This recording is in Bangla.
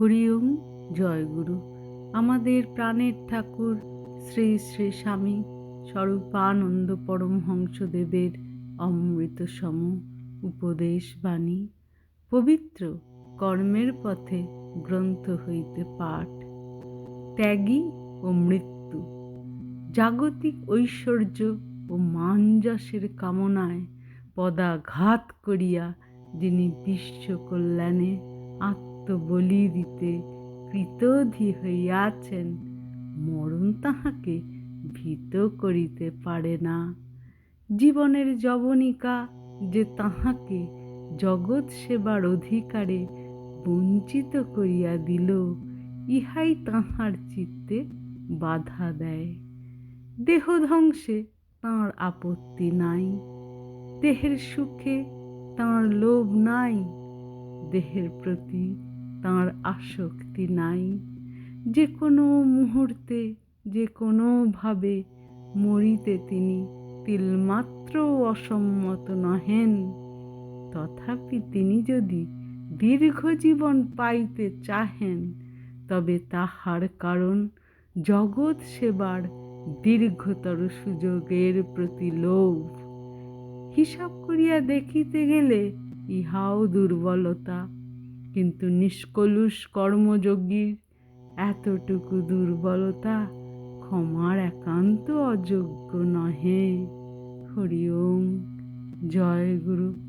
হরিওম জয়গুরু আমাদের প্রাণের ঠাকুর শ্রী শ্রী স্বামী স্বরূপানন্দ পরমহংসদেবের অমৃত সম উপদেশ বাণী, পবিত্র কর্মের পথে গ্রন্থ হইতে পাঠ, ত্যাগী ও মৃত্যু, জাগতিক ঐশ্বর্য ও মাঞ্জসের কামনায় পদাঘাত করিয়া যিনি বিশ্ব কল্যাণে আত্মবলি দিতে কৃতধি হইয়াছেন, মরণ তাহাকে ভীত করিতে পারে না। জীবনের যবনিকা যে তাহাকে জগৎ সেবার অধিকারে বঞ্চিত করিয়া দিল, ইহাই তাহার চিত্তে বাধা দেয়। দেহ ধ্বংসে তাঁর আপত্তি নাই, দেহের সুখে তাঁর লোভ নাই, দেহের প্রতি তাঁর আসক্তি নাই। যে কোনো মুহূর্তে, যে কোনোভাবে মরিতে তিনি তিলমাত্র অসম্মত নহেন। তথাপি তিনি যদি দীর্ঘ জীবন পাইতে চাহেন, তবে তাহার কারণ জগৎ সেবার দীর্ঘতর সুযোগের প্রতি লোভ। হিসাব করিয়া দেখিতে গেলে ইহাও দুর্বলতা। কিন্তু নিষ্কলুষ কর্মযোগীর এতটুকু দুর্বলতা ক্ষমার একান্ত অযোগ্য নহে। হরি ওম। জয় গুরু।